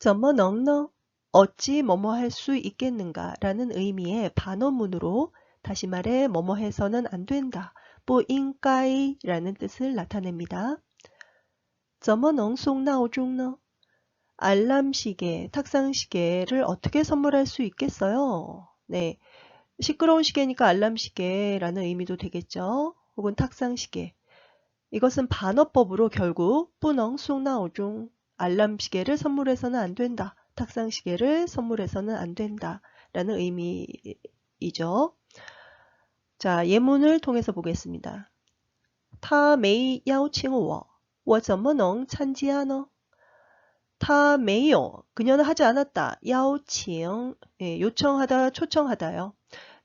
怎么能呢? 어찌 뭐뭐 할 수 있겠는가 라는 의미의 반어문으로 다시 말해 뭐뭐 해서는 안 된다. 뿌인까이 라는 뜻을 나타냅니다. 怎么能送闹钟呢? 알람 시계, 탁상 시계를 어떻게 선물할 수 있겠어요? 네. 시끄러운 시계니까 알람 시계라는 의미도 되겠죠. 혹은 탁상 시계. 이것은 반어법으로 결국 뿌능 숭나오중 알람 시계를 선물해서는 안 된다. 탁상 시계를 선물해서는 안 된다. 라는 의미이죠. 자, 예문을 통해서 보겠습니다. 他没邀请我,我怎么能参加呢?他没有 그녀는 하지 않았다. 邀请 예, 요청하다, 초청하다요.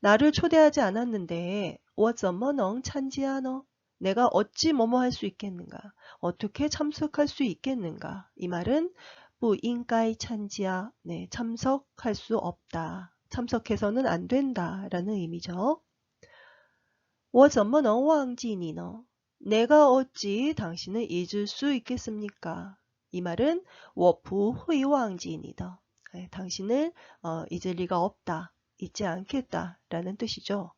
나를 초대하지 않았는데 我怎么能参加呢? 내가 어찌 뭐뭐 할 수 있겠는가? 어떻게 참석할 수 있겠는가? 이 말은 부인가이 찬지야. 네, 참석할 수 없다. 참석해서는 안 된다라는 의미죠. 我怎么能忘记你呢? 내가 어찌 당신을 잊을 수 있겠습니까? 이 말은 我不会忘记你的. 네, 당신을 어, 잊을 리가 없다. 잊지 않겠다. 라는 뜻이죠.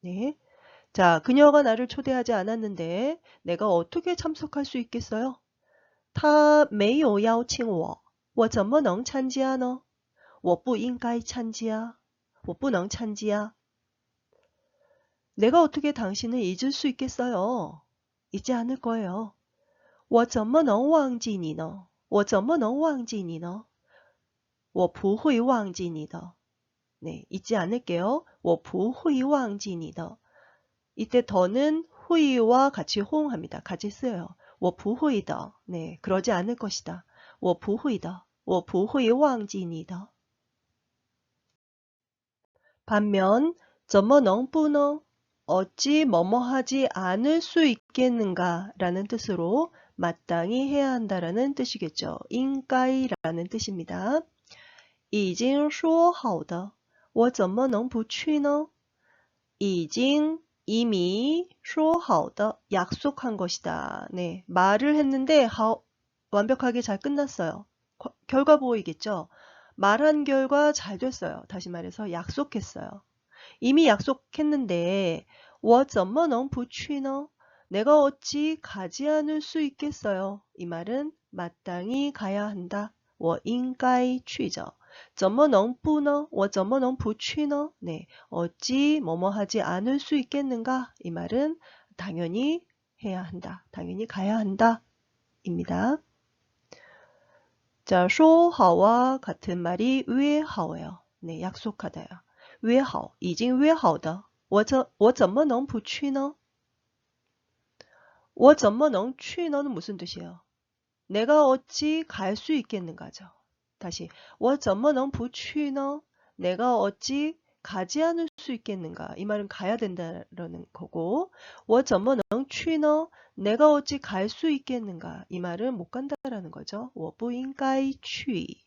네. 자, 그녀가 나를 초대하지 않았는데 내가 어떻게 참석할 수 있겠어요? 他没有邀请我,我怎么能参加呢?我不应该参加,我不能参加. 내가 어떻게 당신을 잊을 수 있겠어요? 잊지 않을 거예요. 我怎么能忘记你呢?我怎么能忘记你呢?我不会忘记你的. 네, 잊지 않을게요. 我不会忘记你的. 이때 더는 후이와 같이 호응합니다. 같이 쓰여요. 我不会的. 네, 그러지 않을 것이다. 我不会的.我不会忘记你的. 반면 怎么能不能 어찌 뭐뭐 하지 않을 수 있겠는가 라는 뜻으로 마땅히 해야 한다라는 뜻이겠죠. 인가이라는 뜻입니다. 已经说好的我怎么能不去呢?已经 이미 说好的 약속한 것이다. 네, 말을 했는데 하, 완벽하게 잘 끝났어요. 거, 결과 보이겠죠? 말한 결과 잘 됐어요. 다시 말해서 약속했어요. 이미 약속했는데 我怎么能不去呢? 내가 어찌 가지 않을 수 있겠어요? 이 말은 마땅히 가야 한다. 我应该去죠. 怎么能不呢?我怎么能不去呢? 네, 어찌 뭐뭐 하지 않을 수 있겠는가? 이 말은 당연히 해야 한다. 당연히 가야 한다. 입니다. 자, 说好와 같은 말이 约好예요. 네, 약속하다요. 约好, 已经约好的.我怎我怎么能不去呢?我怎么能去呢?는 무슨 뜻이에요? 내가 어찌 갈 수 있겠는가죠. 다시 我怎么能不去呢? 내가 어찌 가지 않을 수 있겠는가? 이 말은 가야 된다라는 거고 我怎么能去呢? 내가 어찌 갈 수 있겠는가? 이 말은 못 간다라는 거죠. 我不应该去